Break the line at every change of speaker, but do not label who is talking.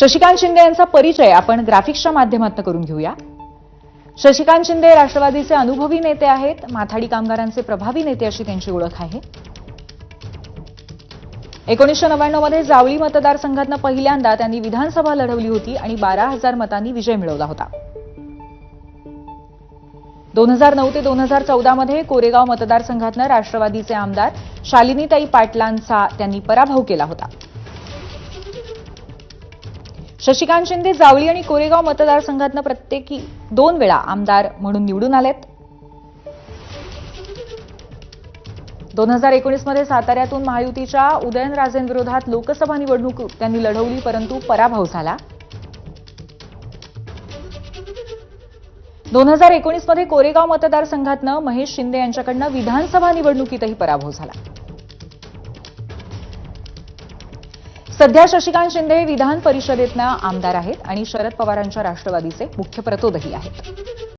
शशिकांत शिंदे यांचा परिचय आपण ग्राफिक्सच्या माध्यमातून करून घेऊया. शशिकांत शिंदे राष्ट्रवादीचे अनुभवी नेते आहेत. माथाडी कामगारांचे प्रभावी नेते अशी त्यांची ओळख आहे. एकोणीसशे नव्याण्णवमध्ये जावळी मतदारसंघातनं पहिल्यांदा त्यांनी विधानसभा लढवली होती आणि बारा हजार मतांनी विजय मिळवला होता. दोन हजार नऊ ते दोन हजार चौदामध्ये कोरेगाव मतदारसंघातनं राष्ट्रवादीचे आमदार शालिनीताई पाटलांचा त्यांनी पराभव केला होता. शशिकांत शिंदे जावळी आणि कोरेगाव मतदारसंघातनं प्रत्येकी दोन वेळा आमदार म्हणून निवडून आलेत. दोन हजार एकोणीसमध्ये साताऱ्यातून महायुतीच्या उदयनराजेंविरोधात लोकसभा निवडणूक त्यांनी लढवली परंतु पराभव झाला. दोन हजार एकोणीसमध्ये कोरेगाव मतदारसंघातनं महेश शिंदे यांच्याकडनं विधानसभा निवडणुकीतही पराभव झाला. सध्या शशिकांत शिंदे विधान परिषदेतनं आमदार आहेत आणि शरद पवारांच्या राष्ट्रवादीचे मुख्य प्रतोदही आहेत.